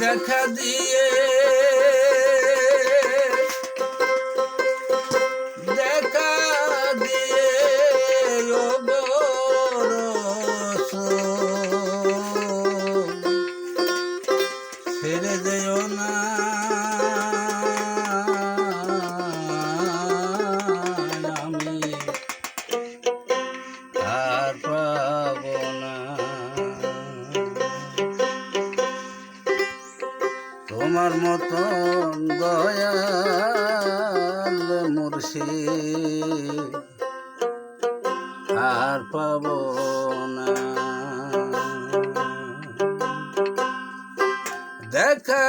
দেখা দিয়ে। দেখা দিয়ে ছেড়ে যেও না। দয়াল মুর্শিদ। আর পাব না। দেখা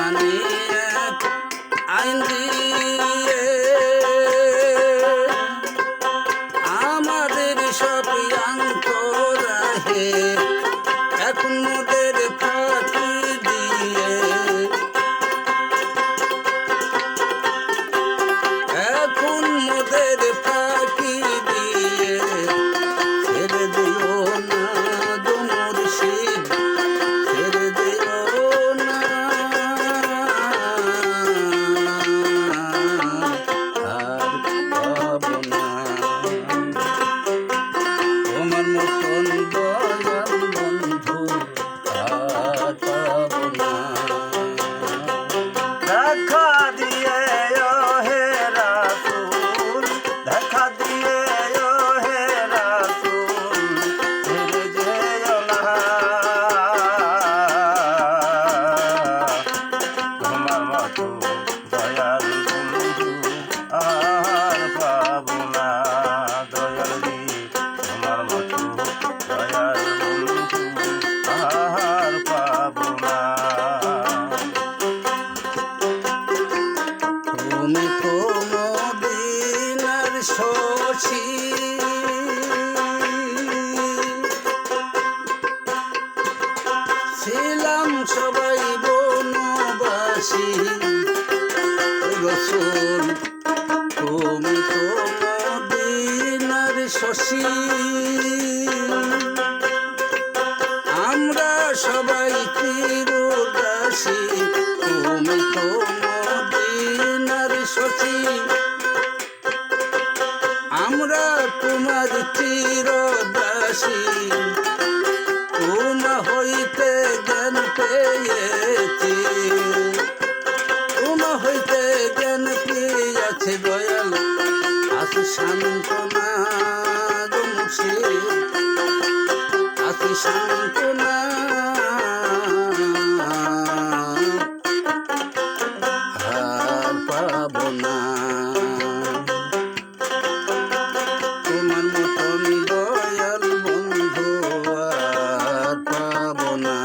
মানিয়ে আইন দিয়ে রসুল তুমি তো মদিনার শশী। আমরা সবাই চিরদাসী তুমি তো মদিনার শশী। আমরা তোমার চিরদাসী তোমা হইতে জ্ঞান পেয়েছি। সান্ত্বনা হার পাব না। তোমার মতন দয়াল বন্ধু পাব না।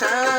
Time.